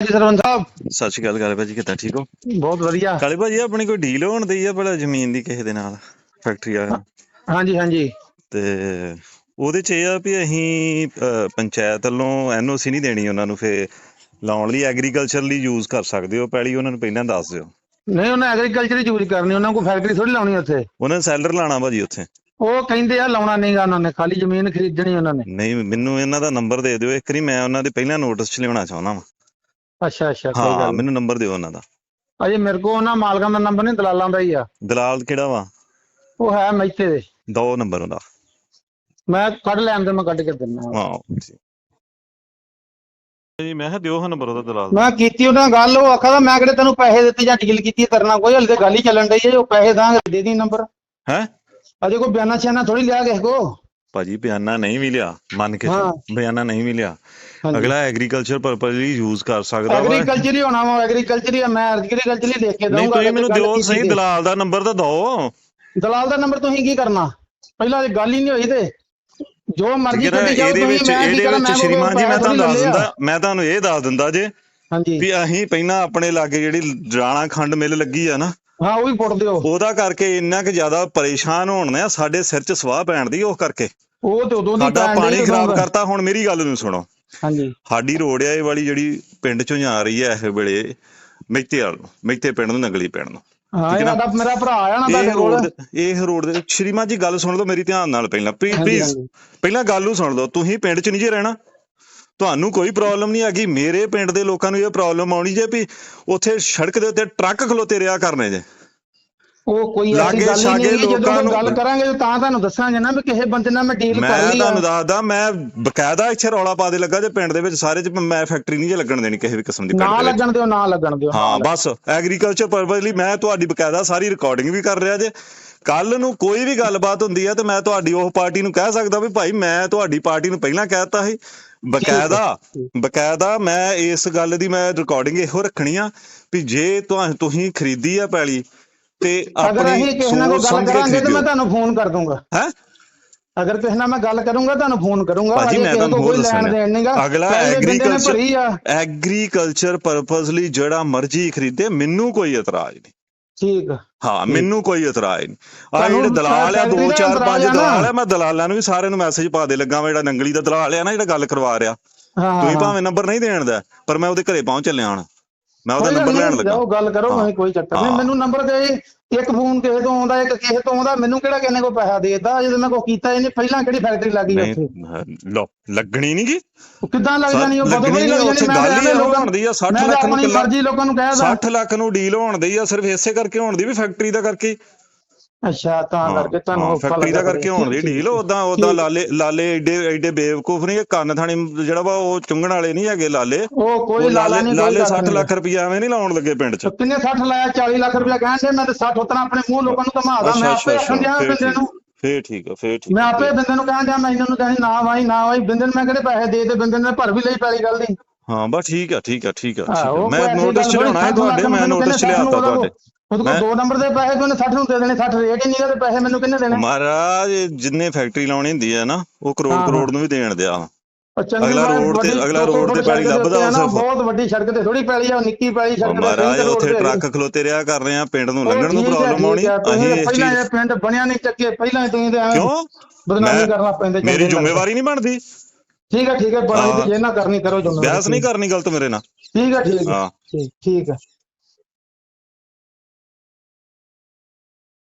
ਜੀ ਸਰਵੰਤ ਸਾਹਿਬ। ਸਤਿ ਸ਼੍ਰੀ ਅਕਾਲ ਕਾਲੇ ਭਾਜੀ ਕਿੱਦਾਂ ਠੀਕ ਹੋ? ਬਹੁਤ ਵਧੀਆ। ਕਾਲੇ ਭਾਜੀ ਆਪਣੀ ਕੋਈ ਡੀਲ ਹੋਣ ਦੀ ਆ ਭਲਾ ਜ਼ਮੀਨ ਦੀ ਕਿਸੇ ਦੇ ਨਾਲ ਫੈਕਟਰੀ ਆ ਹਾਂਜੀ ਹਾਂਜੀ। ਤੇ ਉਹਦੇ ਚ ਇਹ ਆ ਵੀ ਅਸੀਂ ਅਹ, ਪੰਚਾਇਤ ਵੱਲੋਂ ਐਨਓਸੀ ਨਹੀਂ ਦੇਣੀ ਉਹਨਾਂ ਨੂੰ ਫੇ ਲਾਉਣ ਲਈ ਐਗਰੀਕਲਚਰ ਲਈ ਯੂਜ਼ ਕਰ ਸਕਦੇ ਹੋ? ਪਹਿਲੀ ਉਹਨਾਂ ਨੂੰ ਪਹਿਲਾਂ ਦੱਸ ਦਿਓ। ਨਹੀਂ ਉਹਨਾਂ ਐਗਰੀਕਲਚਰ ਯੂਜ਼ ਕਰਨੀ ਉਹਨਾਂ ਕੋਲ ਫੈਕਟਰੀ ਥੋੜੀ ਲਾਉਣੀ ਉੱਥੇ। ਉਹਨਾਂ ਨੇ ਸੈਲਰ ਲਾਣਾ ਭਾਜੀ ਉੱਥੇ। ਉਹ ਕਹਿੰਦੇ ਆ ਲਾਉਣਾ ਨਹੀਂਗਾ ਉਹਨਾਂ ਨੇ ਖਾਲੀ ਜ਼ਮੀਨ ਖਰੀਦਣੀ ਉਹਨਾਂ ਨੇ। ਨਹੀਂ ਮੈਨੂੰ ਇਹਨਾਂ ਦਾ ਨੰਬਰ ਦੇ ਦਿਓ। ਇੱਕ ਵਾਰੀ ਮੈਂ ਉਹਨਾਂ ਦੇ ਪਹਿਲਾਂ ਨੋਟਿਸ ਚ ਲਿਆਉਣਾ ਚਾਹੁੰਦਾ ਵਾਂ। ਅੱਛਾ ਅੱਛਾ ਕੋਈ ਹਾਂ ਗੱਲ ਨੀ। ਮੈਨੂੰ ਨੰਬਰ ਦਿਓ ਉਹਨਾਂ ਦਾ। ਅਜੇ ਮੇਰੇ ਕੋਲ ਉਹਨਾਂ ਮਾਲਕਾਂ ਦਾ ਨੰਬਰ ਨਹੀਂ ਦਲਾਲਾਂ ਦਾ ਹੀ ਆ। ਦਲਾਲ ਕਿਹੜਾ ਵਾ? ਉਹ ਹੈ ਮੈਥੇ ਦੇ ਦੋ ਨੰਬਰ ਉਹਦਾ। ਮੈਂ ਕੱਢ ਲੈਣ ਦੇ ਮੈਂ ਕੱਢ ਕੇ ਦਿੰਦਾ ਹਾਂ। ਜੀ। ਮੈਂ ਕਿਹਾ ਦਿਓ ਹਾਂ ਨੰਬਰ ਉਹਦਾ ਦਲਾਲ ਮੈਂ ਕੀਤੀ ਉਹਨਾਂ ਗੱਲ ਉਹ ਆਖਦਾ ਮੈਂ ਕਿਹੜੇ ਤੈਨੂੰ ਪੈਸੇ ਦਿੱਤੇ ਜਾਂ ਡੀਲ ਕੀਤੀ ਤਰਨਾ ਕੋਈ ਹਲੇ ਤੇ ਗੱਲ ਹੀ ਚੱਲਣ ਡਈ ਹੈ ਉਹ ਪੈਸੇ ਦਾਂਗੇ ਦੇ ਦੀ ਨੰਬਰ। ਹੈ? ਅਜੇ ਕੋਈ ਬਿਆਨਾ ਛਾਨਾ ਥੋੜੀ ਲਿਆ ਕਿਸੇ ਕੋ ਭਾਜੀ ਬਿਆਨਾ ਨਹੀਂ ਵੀ ਲਿਆ ਮੰਨ ਕੇ ਹਾਂ। ਬਿਆਨਾ ਨਹੀਂ ਵੀ ਲਿਆ ਹਾਂਜੀ ਅਗਲਾ ਐਗਰੀਕਲਚਰ ਪਰਪਸ ਲਈ ਯੂਜ਼ ਕਰ ਸਕਦਾ ਵਾ। ਐਗਰੀਕਲਚਰ ਹੀ ਹੋਣਾ ਵਾ ਐਗਰੀਕਲਚਰ ਹੀ ਮੈਂ ਐਗਰੀਕਲਚਰ ਹੀ ਲਿਖ ਕੇ ਦਊਂਗਾ ਨਹੀਂ ਤੁਸੀਂ ਮੈਨੂੰ ਦਿਓ ਸਹੀ ਤੇ। ਦਲਾਲ ਦਾ ਨੰਬਰ ਤਾਂ ਦਿਓ। ਦਲਾਲ ਦਾ ਨੰਬਰ ਤੁਸੀਂ ਕੀ ਕਰਨਾ? ਪਹਿਲਾਂ ਇਹ ਗੱਲ ਹੀ ਨਹੀਂ ਹੋਈ ਤੇ। ਜੋ ਮਰਜ਼ੀ ਕੱਢੀ ਜਾਓ ਇਹਦੇ ਵਿੱਚ ਇਹਦੇ ਵਿੱਚ ਮੈਂ ਸ਼੍ਰੀਮਾਨ ਜੀ ਮੈਂ ਤੁਹਾਨੂੰ ਦੱਸ ਦਿੰਦਾ ਮੈਂ ਤੁਹਾਨੂੰ ਇਹ ਦੱਸ ਦਿੰਦਾ ਜੇ ਹਾਂਜੀ। ਵੀ ਅਸੀਂ ਪਹਿਲਾਂ ਆਪਣੇ ਲਾਗੇ ਜਿਹੜੀ ਰਾਣਾ ਖੰਡ ਮਿਲ ਲੱਗੀ ਆ ਨਾ ਹਾਂ ਉਹ ਵੀ ਪੁੱਟ ਦਿਓ। ਉਹਦਾ ਕਰਕੇ ਇੰਨਾ ਕਿ ਜ਼ਿਆਦਾ ਪਰੇਸ਼ਾਨ ਹੋਣ ਨੇ ਸਾਡੇ ਸਿਰ 'ਚ ਸਵਾਹ ਪੈਣ ਦੀ ਉਹ ਕਰਕੇ। ਉਹ ਤੇ ਉਦੋਂ ਦੀ ਸਾਡਾ ਪੈਣ ਖਰਾਬ। ਕਰਤਾ ਹੁਣ ਮੇਰੀ ਗੱਲ ਨੂੰ ਸੁਣੋ। ਹਾਂਜੀ। ਸਾਡੀ ਰੋਡ ਆ ਇਹ ਵਾਲੀ ਜਿਹੜੀ ਪਿੰਡ ਚੋਂ ਜਾ ਰਹੀ ਹੈ ਇਹ ਵੇਲੇ ਮੈਤੇ ਵਾਲ ਨੂੰ ਮੈਤੇ ਪਿੰਡ ਨੂੰ ਨੰਗਲੀ ਪਿੰਡ ਨੂੰ। ਹਾਂ ਠੀਕ ਇਹ ਹੈ ਨਾ? ਸਾਡਾ ਮੇਰਾ ਭਰਾ ਆ ਨਾ ਤੁਹਾਡੇ ਕੋਲ। ਇਹ ਰੋਡ ਦੇ ਸ਼੍ਰੀਮਾਨ ਜੀ ਗੱਲ ਸੁਣ ਲਓ ਮੇਰੀ ਧਿਆਨ ਨਾਲ ਪਹਿਲਾਂ ਪਲੀਜ਼। ਪਹਿਲਾਂ ਗੱਲ ਨੂੰ ਸੁਣ ਲਓ ਤੁਸੀਂ ਪਿੰਡ 'ਚ ਨਹੀਂ ਜੇ ਰਹਿਣਾ। ਤੁਹਾਨੂੰ ਕੋਈ ਪ੍ਰੋਬਲਮ ਨਹੀਂ ਹੈਗੀ ਮੇਰੇ ਪਿੰਡ ਦੇ ਲੋਕਾਂ ਨੂੰ ਇਹ ਪ੍ਰੋਬਲਮ ਆਉਣੀ ਜੇ ਵੀ ਉੱਥੇ ਸੜਕ ਦੇ ਉੱਤੇ ਟਰੱਕ ਖਲੋਤੇ ਰਿਆ ਕਰਨੇ ਜੇ। ਉਹ ਕੋਈ ਐਸੀ ਗੱਲ ਹੀ ਨਹੀਂ ਜਦੋਂ ਲੋਕਾਂ ਕੋਈ ਨੂੰ- ਗੱਲ ਕਰਾਂਗੇ ਤਾਂ ਤੁਹਾਨੂੰ ਦੱਸਾਂਗੇ ਨਾ ਵੀ ਕਿਸੇ ਬੰਦੇ ਨਾਲ ਮੈਂ ਡੀਲ ਮੈਂ ਕਰ ਲਈ ਆ। ਤੁਹਾਨੂੰ ਦੱਸਦਾ ਮੈਂ ਬਕਾਇਦਾ ਇੱਥੇ ਰੌਲਾ ਪਾ ਦੇ ਲੱਗਾ ਜੇ ਪਿੰਡ ਦੇ ਵਿੱਚ ਸਾਰੇ 'ਚ ਮੈਂ ਫੈਕਟਰੀ ਨਹੀਂ ਜੇ ਲੱਗਣ ਦੇਣੀ ਕਿਸੇ ਵੀ ਕਿਸਮ ਦੀ ਨਾ ਪਿੰਡ ਲੱਗਣ ਦਿਓ ਨਾ ਲੱਗਣ ਦਿਓ। ਹਾਂ ਬਸ ਐਗਰੀਕਲਚਰ ਪਰਪਸ ਲਈ ਮੈਂ ਤੁਹਾਡੀ ਬਕਾਇਦਾ ਸਾਰੀ ਰਿਕਾਰਡਿੰਗ ਵੀ ਕਰ ਰਿਹਾ ਜੇ। ਕੱਲ ਨੂੰ ਕੋਈ ਵੀ ਗੱਲਬਾਤ ਹੁੰਦੀ ਹੈ ਤੇ ਮੈਂ ਤੁਹਾਡੀ ਉਹ ਪਾਰਟੀ ਨੂੰ ਕਹਿ ਸਕਦਾ ਵੀ ਭਾਈ ਮੈਂ ਤੁਹਾਡੀ ਪਾਰਟੀ ਨੂੰ ਪਹਿਲਾਂ ਕਹਿਤਾ ਸੀ। ਬਕਾਇਦਾ ਬਕਾਇਦਾ ਮੈਂ ਇਸ ਗੱਲ ਦੀ ਮੈਂ ਰਿਕਾਰਡਿੰਗ ਇਹੋ ਰੱਖਣੀ ਆ ਵੀ ਜੇ ਤੁਸੀਂ ਖਰੀਦੀ ਆ ਪੈਲੀ ਤੇ ਅਗਰ ਅਸੀਂ ਕਿਸੇ ਨਾਲ ਕੋਈ ਗੱਲ ਕਰਾਂਗੇ ਤੇ ਮੈਂ ਤੁਹਾਨੂੰ ਫੋਨ ਕਰ ਦੂੰਗਾ। ਹੈ? ਅਗਰ ਕਿਸੇ ਨਾਲ ਮੈਂ ਗੱਲ ਕਰੂੰਗਾ ਤੁਹਾਨੂੰ ਫੋਨ ਕਰੂੰਗਾ। ਭਾਜੀ ਮੈਂ ਤੁਹਾਨੂੰ ਕੋਈ ਲੈਣ ਦੇਣ ਨਹੀਂਗਾ ਅਗਲਾ ਐਗਰੀਕਲਚਰ ਐਗਰੀਕਲਚਰ ਐਗਰੀਕਲਚਰ ਪਰਪਸ ਲਈ ਜਿਹੜਾ ਮਰਜ਼ੀ ਖਰੀਦੇ ਮੈਨੂੰ ਕੋਈ ਇਤਰਾਜ਼ ਨਹੀਂ। ਠੀਕ ਆ। ਹਾਂ ਮੈਨੂੰ ਕੋਈ ਇਤਰਾਜ਼ ਨਹੀਂ। ਆ ਜਿਹੜੇ ਦਲਾਲ ਆ ਫੈਕਟਰੀ ਦੋ ਦਾ ਚਾਰ ਇਤਰਾਜ਼ ਪੰਜ ਆ ਨਾ। ਦਲਾਲ ਆ ਮੈਂ ਦਲਾਲਾਂ ਨੂੰ ਵੀ ਸਾਰਿਆਂ ਨੂੰ ਮੈਸੇਜ ਪਾ ਦੇ ਲੱਗਾ ਵਾ ਜਿਹੜਾ ਨੰਗਲੀ ਦਾ ਦਲਾਲ ਆ ਨਾ ਜਿਹੜਾ ਗੱਲ ਕਰਵਾ ਰਿਹਾ। ਹਾਂ ਤੁਸੀਂ ਹਾਂ। ਭਾਵੇਂ ਨੰਬਰ ਨਹੀਂ ਦੇਣ ਦਾ ਪਰ ਮੈਂ ਉਹਦੇ ਘਰੇ ਪਹੁੰਚ ਚੱਲਿਆ ਹੁਣ ਮੈਂ ਉਹਦਾ ਨੰਬਰ ਲੈਣ ਨਹੀਂ, ਲੱਗਾ। ਜਾਓ ਗੱਲ ਕਰੋ। ਨਹੀਂ ਕੋਈ ਚੱਕਰ ਨਹੀਂ। ਮੈਨੂੰ ਨੰਬਰ ਦੇ ਇੱਕ ਫੋਨ ਕਿਸੇ ਤੋਂ ਆਉਂਦਾ ਇੱਕ ਕਿਸੇ ਤੋਂ ਆਉਂਦਾ ਮੈਨੂੰ ਕਿਹੜਾ ਕਿਸੇ ਨੇ ਕੋਈ ਪੈਸਾ ਦੇਤਾ? ਜਦੋਂ ਮੈਂ ਕੋਈ ਕੀਤਾ ਇਹਨੇ ਪਹਿਲਾਂ ਕਿਹੜੀ ਫੈਕਟਰੀ ਲੱਗੀ ਨਹੀਂ ਉੱਥੇ? ਲੋ ਲੱਗਣੀ ਨਹੀਂ ਗੀ ਕਿੱਦਾਂ ਲੱਗ ਸਰ, ਜਾਣੀ ਉਹ ਲੱਗਣੀ ਬਦਲ ਨਹੀਂ ਲੱਗ ਨਹੀਂ, ਉੱਥੇ ਜਾਣੀ ਮੈਂ ਗੱਲ ਹੀ ਲੋਕਾਂ ਬਣਦੀ ਆ, 60 ਮੈਂ ਤਾਂ ਲੱਖ ਨੂੰ ਕਿੱਲਾ- ਮਰਜ਼ੀ ਲੋਕਾਂ ਨੂੰ ਕਹਿਦਾ 60 ਲੱਖ ਨੂੰ ਡੀਲ ਹੋਣ ਦੀ ਆ ਸਿਰਫ ਇਸੇ ਕਰਕੇ ਹੋਣ ਦੀ ਵੀ ਫੈਕਟਰੀ ਦਾ ਕਰਕੇ। ਅੱਛਾ ਤਾਂ ਕਰਕੇ ਤੁਹਾਨੂੰ ਔਖਾ ਫੈਕਟਰੀ ਦਾ ਕਰਕੇ ਹੋਣ ਦੀ ਡੀਲ ਉਦਾਂ ਉਦਾਂ ਲਾਲੇ ਲਾਲੇ ਏਡੇ ਏਡੇ ਬੇਵਕੂਫ ਨਹੀਂ ਇਹ ਕੰਨ ਥਾਣੀ ਜਿਹੜਾ ਵਾ ਉਹ ਚੁੰਗਣ ਵਾਲੇ ਨਹੀਂ ਹੈਗੇ ਲਾਲੇ। ਉਹ ਕੋਈ ਲਾਲਾ ਨਹੀਂ ਲਾਲੇ ਕੋਈ 60 ਲੱਖ ਰੁਪਇਆ ਐਵੇਂ ਨਹੀਂ ਲਾਉਣ ਲੱਗੇ ਪਿੰਡ 'ਚ। ਕਿੰਨੇ 60 ਲਾਇਆ? 40 ਲੱਖ ਰੁਪਇਆ ਕਹਿੰਦੇ ਮੈਂ ਤੇ 60 ਉਤਨਾ ਆਪਣੇ ਮੂੰਹ ਲੋਕਾਂ ਨੂੰ ਘਮਾਦਾ ਮੈਂ ਆਪੇ ਆਖਣ ਦਿਆਂ ਫੇਰ ਬੰਦੇ ਨੂੰ। ਠੀਕ ਫੇਰ ਠੀਕ ਆ ਫੇਰ ਠੀਕ ਮੈਂ ਆਪੇ ਬੰਦੇ ਨੂੰ ਕਹਿਣ ਦਿਆਂ ਮੈਂ ਇਹਨਾਂ ਨੂੰ ਕਹਿੰਦੀ ਨਾ ਵਾਈ ਨਾ ਵਾਈ ਬੰਦੇ ਨੂੰ ਮੈਂ ਕਿਹੜੇ ਪੈਸੇ ਦੇ ਦੇ ਬੰਦੇ ਨੇ ਭਰ ਵੀ ਲਈ ਪੈਲੀ ਗੱਲ ਦੀ। ਹਾਂ ਬਸ ਠੀਕ ਆ ਠੀਕ ਆ ਠੀਕ ਆ ਮੈਂ ਨੋਟਿਸ ਗੱਲ ਚਲਾਉਣਾ ਹੈ ਤੁਹਾਡੇ ਮੈਂ ਨੋਟਿਸ ਉਹਦੇ ਤੁਹਾਡੇ। ਉਹਦੇ ਕੋਲ ਮੈਂ- ਦੋ ਨੰਬਰ ਦੇ ਪੈਸੇ ਕੋਈ 60 ਨੂੰ ਦੇ ਦੇਣੇ 60 ਰੇਟ ਹੀ ਨਹੀਂ ਤੇ ਪੈਸੇ ਮੈਨੂੰ ਕਿੰਨੇ ਦੇਣੇ? ਮਹਾਰਾਜ ਜਿੰਨੇ ਫੈਕਟਰੀ ਲਾਉਣੀ ਹੁੰਦੀ ਹੈ ਨਾ ਉਹ ਕਰੋੜ ਕਰੋੜ ਨੂੰ ਵੀ ਦੇਣ ਦਿਆ। ਉਹ ਅਗਲਾ ਗੱਲ ਰੋਡ ਤੇ- ਅਗਲਾ ਰੋਡ ਤੇ ਪੈਲੀ ਲੱਭਦਾ ਆ ਸਿਰਫ। ਬਹੁਤ ਵੱਡੀ ਸੜਕ ਤੇ ਥੋੜੀ ਪੈਲੀ ਆ ਨਿੱਕੀ ਪੈਲੀ ਸੜਕ ਤੇ ਮਹਾਰਾਜ ਉੱਥੇ ਟਰੱਕ ਖਲੋਤੇ ਰਿਆ ਕਰ ਰਹੇ ਆ ਪਿੰਡ ਨੂੰ ਉਹ ਲੰਘਣ ਨੂੰ ਪ੍ਰੋਬਲਮ ਆਉਣੀ। ਅਸੀਂ ਇਸ ਪਹਿਲਾਂ ਚੀਜ਼ ਇਹ ਪਿੰਡ ਬਣਿਆ ਨਹੀਂ ਚੱਕੇ ਪਹਿਲਾਂ ਹੀ ਤੁਸੀਂ ਤੇ ਐਵੇਂ ਕਿਉਂ? ਬਦਨਾਮੀ ਕਰਨਾ ਪੈਂਦੇ ਮੇਰੀ ਜ਼ਿੰਮੇਵਾਰੀ ਨਹੀਂ ਬਣਦੀ। ਠੀਕ ਹੈ ਠੀਕ ਹੈ ਬਣਾਈ। ਤੇ ਜੇ ਨਾ ਕਰਨੀ ਕਰੋ ਜ਼ਿੰਮੇਵਾਰੀ ਬਹਿਸ ਨਹੀਂ ਕਰਨੀ ਗਲਤ ਮੇਰੇ ਨਾਲ। ਠੀਕ ਹੈ ਠੀਕ ਹੈ ਹਾਂ। ਠੀਕ ਠੀਕ ਹੈ